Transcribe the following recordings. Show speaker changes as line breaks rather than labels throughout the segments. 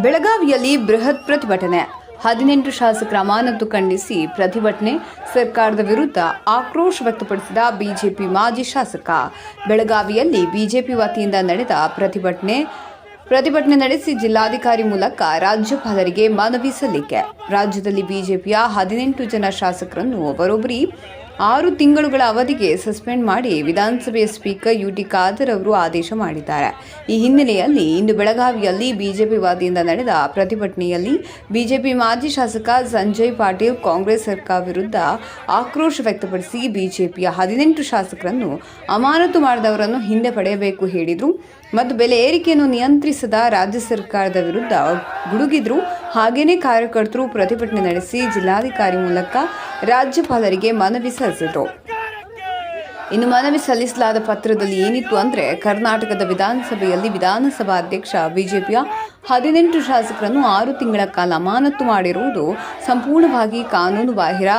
ಬೆಳಗಾವಿಯಲ್ಲಿ ಬೃಹತ್ ಪ್ರತಿಭಟನೆ. ಹದಿನೆಂಟು ಶಾಸಕರ ಅಮಾನತು ಖಂಡಿಸಿ ಪ್ರತಿಭಟನೆ. ಸರ್ಕಾರದ ವಿರುದ್ಧ ಆಕ್ರೋಶ ವ್ಯಕ್ತಪಡಿಸಿದ ಬಿಜೆಪಿ ಮಾಜಿ ಶಾಸಕ. ಬೆಳಗಾವಿಯಲ್ಲಿ ಬಿಜೆಪಿ ವತಿಯಿಂದ ನಡೆದ ಪ್ರತಿಭಟನೆ. ಪ್ರತಿಭಟನೆ ನಡೆಸಿ ಜಿಲ್ಲಾಧಿಕಾರಿ ಮೂಲಕ ರಾಜ್ಯಪಾಲರಿಗೆ ಮನವಿ ಸಲ್ಲಿಕೆ. ರಾಜ್ಯದಲ್ಲಿ ಬಿಜೆಪಿಯ ಹದಿನೆಂಟು ಜನ ಶಾಸಕರನ್ನು ಬರೋಬ್ಬರಿ ಆರು ತಿಂಗಳುಗಳ ಅವಧಿಗೆ ಸಸ್ಪೆಂಡ್ ಮಾಡಿ ವಿಧಾನಸಭೆಯ ಸ್ಪೀಕರ್ ಯು ಟಿ ಖಾದರ್ ಅವರು ಆದೇಶ ಮಾಡಿದ್ದಾರೆ. ಈ ಹಿನ್ನೆಲೆಯಲ್ಲಿ ಇಂದು ಬೆಳಗಾವಿಯಲ್ಲಿ ಬಿಜೆಪಿ ವಾದಿಯಿಂದ ನಡೆದ ಪ್ರತಿಭಟನೆಯಲ್ಲಿ ಬಿಜೆಪಿ ಮಾಜಿ ಶಾಸಕ ಸಂಜಯ್ ಪಾಟೀಲ್ ಕಾಂಗ್ರೆಸ್ ಸರ್ಕಾರ ವಿರುದ್ಧ ಆಕ್ರೋಶ ವ್ಯಕ್ತಪಡಿಸಿ ಬಿಜೆಪಿಯ ಹದಿನೆಂಟು ಶಾಸಕರನ್ನು ಅಮಾನತು ಮಾಡಿದವರನ್ನು ಹಿಂದೆ ಪಡೆಯಬೇಕು ಹೇಳಿದರು. ಮತ್ತು ಬೆಲೆ ಏರಿಕೆಯನ್ನು ನಿಯಂತ್ರಿಸದ ರಾಜ್ಯ ಸರ್ಕಾರದ ವಿರುದ್ಧ ಗುಡುಗಿದ್ರು. ಹಾಗೇನೇ ಕಾರ್ಯಕರ್ತರು ಪ್ರತಿಭಟನೆ ನಡೆಸಿ ಜಿಲ್ಲಾಧಿಕಾರಿ ಮೂಲಕ ರಾಜ್ಯಪಾಲರಿಗೆ ಮನವಿ ಸಲ್ಲಿಸಿದರು. ಇನ್ನು ಮನವಿ ಸಲ್ಲಿಸಲಾದ ಪತ್ರದಲ್ಲಿ ಏನಿತ್ತು ಅಂದರೆ, ಕರ್ನಾಟಕದ ವಿಧಾನಸಭೆಯಲ್ಲಿ ವಿಧಾನಸಭಾ ಅಧ್ಯಕ್ಷ ಬಿಜೆಪಿಯ ಹದಿನೆಂಟು ಶಾಸಕರನ್ನು ಆರು ತಿಂಗಳ ಕಾಲ ಅಮಾನತು ಮಾಡಿರುವುದು ಸಂಪೂರ್ಣವಾಗಿ ಕಾನೂನು ಬಾಹಿರ,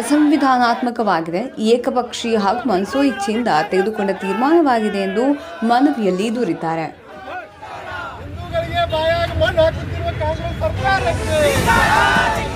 ಅಸಂವಿಧಾನಾತ್ಮಕವಾಗಿದೆ. ಏಕಪಕ್ಷೀಯ ಹಾಗೂ ಮನಸೋ ಇಚ್ಛೆಯಿಂದ ತೆಗೆದುಕೊಂಡ ತೀರ್ಮಾನವಾಗಿದೆ ಎಂದು ಮನವಿಯಲ್ಲಿ ದೂರಿದ್ದಾರೆ.
ಹಿಂದೂಗಳಿಗೆ ಬಾಯಾಗಿ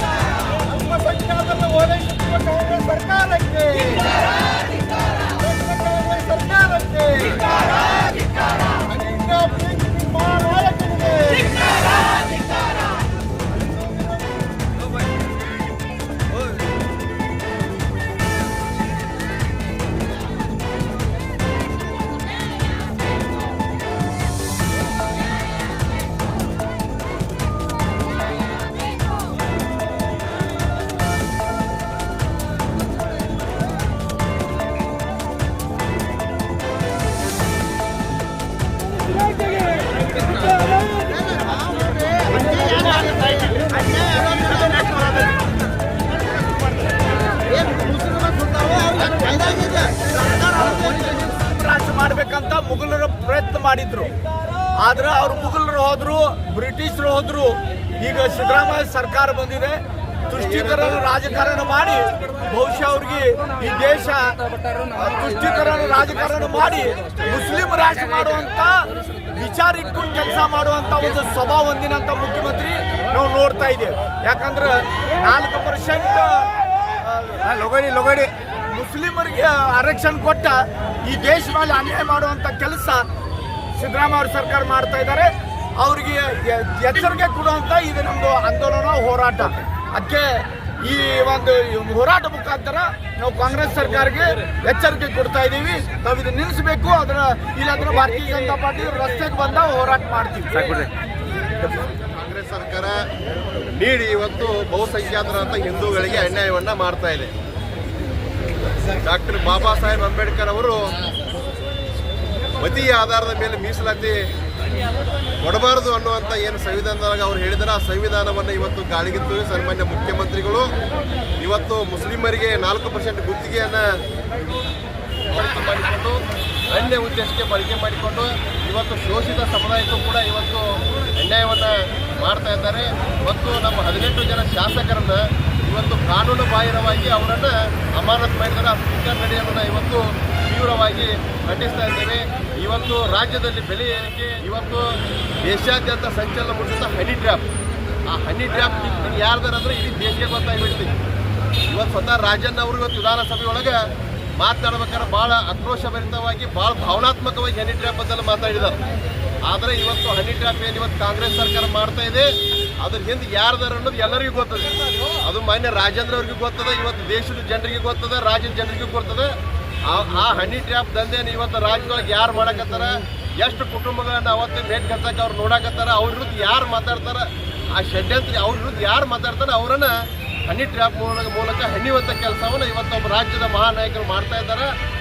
ಪ್ರಯತ್ನ ಮಾಡಿದ್ರು. ಆದ್ರೆ ಅವ್ರು ಮುಗಲ್ರು ಹೋದ್ರು ಬ್ರಿಟಿಷರು ಹೋದ್ರು. ಈಗ ಸಿದ್ದರಾಮಯ್ಯ ಸರ್ಕಾರ ಬಂದಿದೆ. ತುಷ್ಟೀಕರಣ ರಾಜಕಾರಣ ಮಾಡಿ ಬಹುಶಃ ಅವ್ರಿಗೆ ಈ ದೇಶ ತುಷ್ಟೀಕರಣ ರಾಜಕಾರಣ ಮಾಡಿ ಮುಸ್ಲಿಂ ರಾಷ್ಟ್ರ ಮಾಡುವಂತ ವಿಚಾರ ಇಟ್ಕೊಂಡು ಕೆಲಸ ಮಾಡುವಂತ ಒಂದು ಸ್ವಭಾವ ಹೊಂದಿನಂತ ಮುಖ್ಯಮಂತ್ರಿ ನಾವು ನೋಡ್ತಾ ಇದ್ದೇವೆ. ಯಾಕಂದ್ರೆ ನಾಲ್ಕು ಪರ್ಸೆಂಟ್ ಲೊಗಡಿ ಲೊಗಡಿ. ಮುಸ್ಲಿಮರಿಗೆ ಆರಕ್ಷಣ ಕೊಟ್ಟ ಈ ದೇಶದಲ್ಲಿ ಮೇಲೆ ಅನ್ಯಾಯ ಮಾಡುವಂತ ಕೆಲಸ ಸಿದ್ದರಾಮಯ್ಯ ಅವ್ರ ಸರ್ಕಾರ ಮಾಡ್ತಾ ಇದ್ದಾರೆ ಅವರಿಗೆ ಎಚ್ಚರಿಕೆ ಕೊಡುವಂತ ಇದು ನಮ್ದು ಆಂದೋಲನ ಹೋರಾಟ. ಅದಕ್ಕೆ ಈ ಒಂದು ಹೋರಾಟ ಮುಖಾಂತರ ನಾವು ಕಾಂಗ್ರೆಸ್ ಸರ್ಕಾರಕ್ಕೆ ಎಚ್ಚರಿಕೆ ಕೊಡ್ತಾ ಇದ್ದೀವಿ. ನಾವು ಇದು ನಿಲ್ಲಿಸಬೇಕು ಅದರ ಇಲ್ಲಾಂದ್ರೆ ಭಾರತೀಯ ಜನತಾ ಪಾರ್ಟಿ ರಸ್ತೆಗೆ ಬಂದ ಹೋರಾಟ ಮಾಡ್ತೀವಿ.
ಕಾಂಗ್ರೆಸ್ ಸರ್ಕಾರ ನೀಡಿ ಇವತ್ತು ಬಹುಸಂಖ್ಯಾತರಂತ ಹಿಂದೂಗಳಿಗೆ ಅನ್ಯಾಯವನ್ನ ಮಾಡ್ತಾ ಇದೆ. ಡಾಕ್ಟರ್ ಬಾಬಾ ಸಾಹೇಬ್ ಅಂಬೇಡ್ಕರ್ ಅವರು ಮತೀಯ ಆಧಾರದ ಮೇಲೆ ಮೀಸಲಾತಿ ಕೊಡಬಾರದು ಅನ್ನುವಂಥ ಏನು ಸಂವಿಧಾನದಾಗ ಅವ್ರು ಹೇಳಿದಾರೆ, ಆ ಸಂವಿಧಾನವನ್ನು ಇವತ್ತು ಗಾಳಿಗೆ ತೂರಿ ಸನ್ಮಾನ್ಯ ಮುಖ್ಯಮಂತ್ರಿಗಳು ಇವತ್ತು ಮುಸ್ಲಿಮರಿಗೆ ನಾಲ್ಕು ಪರ್ಸೆಂಟ್ ಗುತ್ತಿಗೆಯನ್ನು ಮಾಡಿಕೊಂಡು ಅನ್ಯ ಉದ್ದೇಶಕ್ಕೆ ಬಳಕೆ ಮಾಡಿಕೊಂಡು ಇವತ್ತು ಶೋಷಿತ ಸಮುದಾಯಕ್ಕೂ ಕೂಡ ಇವತ್ತು ಅನ್ಯಾಯವನ್ನು ಮಾಡ್ತಾ ಇದ್ದಾರೆ. ಮತ್ತು ನಮ್ಮ ಹದಿನೆಂಟು ಜನ ಶಾಸಕರನ್ನು ಇವತ್ತು ಕಾನೂನು ಬಾಹಿರವಾಗಿ ಅವರನ್ನು ಅಮಾನತ್ ಮಾಡಿದರೆ ಆ ಸ್ಪೀಕರ್ ನಡೆಯನ್ನು ಇವತ್ತು ತೀವ್ರವಾಗಿ ಖಂಡಿಸ್ತಾ ಇದ್ದೇವೆ. ಇವತ್ತು ರಾಜ್ಯದಲ್ಲಿ ಬೆಲೆ ಏರಿಕೆ, ಇವತ್ತು ದೇಶಾದ್ಯಂತ ಸಂಚಲನ ಮೂಡಿಸಿದ ಹನಿ ಟ್ರ್ಯಾಪ್ ಆ ಹನಿ ಟ್ರ್ಯಾಪ್ ಯಾರ್ದಾರ ಅಂದ್ರೆ ಇಡೀ ದೇಶಕ್ಕೆ ಗೊತ್ತಾಗ್ಬಿಡ್ತೀವಿ ಇವತ್ತು ಸ್ವತಃ ರಾಜಣ್ಣ ಅವರು ಇವತ್ತು ವಿಧಾನಸಭೆಯೊಳಗೆ ಮಾತನಾಡ್ಬೇಕಾದ್ರೆ ಭಾಳ ಆಕ್ರೋಶಭರಿತವಾಗಿ, ಭಾಳ ಭಾವನಾತ್ಮಕವಾಗಿ ಹನಿ ಟ್ರ್ಯಾಪ್ ಬದಲು ಮಾತಾಡಿದ್ದಾರೆ ಆದರೆ ಇವತ್ತು ಹನಿ ಟ್ರ್ಯಾಪ್ ಏನು ಇವತ್ತು ಕಾಂಗ್ರೆಸ್ ಸರ್ಕಾರ ಮಾಡ್ತಾ ಇದೆ, ಅದ್ರ ಹಿಂದೆ ಯಾರ್ದಾರ ಅನ್ನೋದು ಎಲ್ಲರಿಗೂ ಗೊತ್ತದೆ. ಅದು ಮಾನ್ಯ ರಾಜೇಂದ್ರ ಅವ್ರಿಗೂ ಗೊತ್ತದೆ, ಇವತ್ತು ದೇಶದ ಜನರಿಗೆ ಗೊತ್ತದೆ, ರಾಜ್ಯದ ಜನರಿಗೂ ಗೊತ್ತದ. ಆ- ಹನಿ ಟ್ರ್ಯಾಪ್ ದಂಧೆನ ಇವತ್ತು ರಾಜ್ಯದೊಳಗೆ ಯಾರು ಮಾಡಕತ್ತಾರ? ಎಷ್ಟು ಕುಟುಂಬಗಳನ್ನ ಅವತ್ತು ಮೇಟ್ ಕತ್ತಕ್ಕೆ ಅವ್ರು ನೋಡಕತ್ತಾರ? ಅವ್ರ ವಿರುದ್ಧ ಯಾರು ಮಾತಾಡ್ತಾರ? ಆ ಷಡ್ಯಂತ್ರ ಅವ್ರ ವಿರುದ್ಧ ಯಾರು ಮಾತಾಡ್ತಾರ ಅವರನ್ನ ಹನಿ ಟ್ರ್ಯಾಪ್ ಮೂಲಕ ಹಣಿಯುವಂಥ ಕೆಲಸವನ್ನು ಇವತ್ತು ಒಬ್ಬ ರಾಜ್ಯದ ಮಹಾನಾಯಕರು ಮಾಡ್ತಾ ಇದ್ದಾರೆ.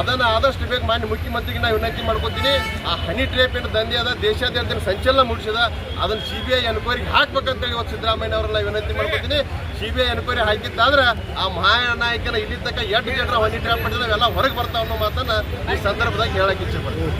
ಅದನ್ನು ಆದಷ್ಟು ಬೇಗ ಮಾನ್ಯ ಮುಖ್ಯಮಂತ್ರಿಗೆ ನಾವು ವಿನಂತಿ ಮಾಡ್ಕೊತೀನಿ. ಆ ಹನಿ ಟ್ರೇಪ್ ಏನು ದಂಧೆ ಅದ ದೇಶಾದ್ಯಂತ ಸಂಚಲನ ಮೂಡಿಸಿದ, ಅದನ್ನು ಸಿ ಬಿ ಐ ಎನ್ಕ್ವೈರಿಗೆ ಹಾಕ್ಬೇಕಂತೇಳಿ ಇವತ್ತು ಸಿದ್ದರಾಮಯ್ಯ ಅವ್ರನ್ನ ವಿನಂತಿ ಮಾಡ್ಕೊತೀನಿ. ಸಿ ಬಿ ಐ ಎನ್ಕ್ವೈರಿ ಹಾಕಿದ್ದಾದ್ರೆ ಆ ಮಹಾನಾಯಕನ ಇಲ್ಲಿ ತಕ್ಕ ಎಂಟು ಜನರ ಹನಿ ಟ್ರ್ಯಾಪ್ ಮಾಡಿದ್ರೆ ಅವೆಲ್ಲ ಹೊರಗೆ ಬರ್ತಾವ ಅನ್ನೋ ಮಾತನ್ನು ಈ ಸಂದರ್ಭದಾಗ ಹೇಳಕ್ಕೆ ಇಚ್ಛೆ ಪಡ್ತೀನಿ.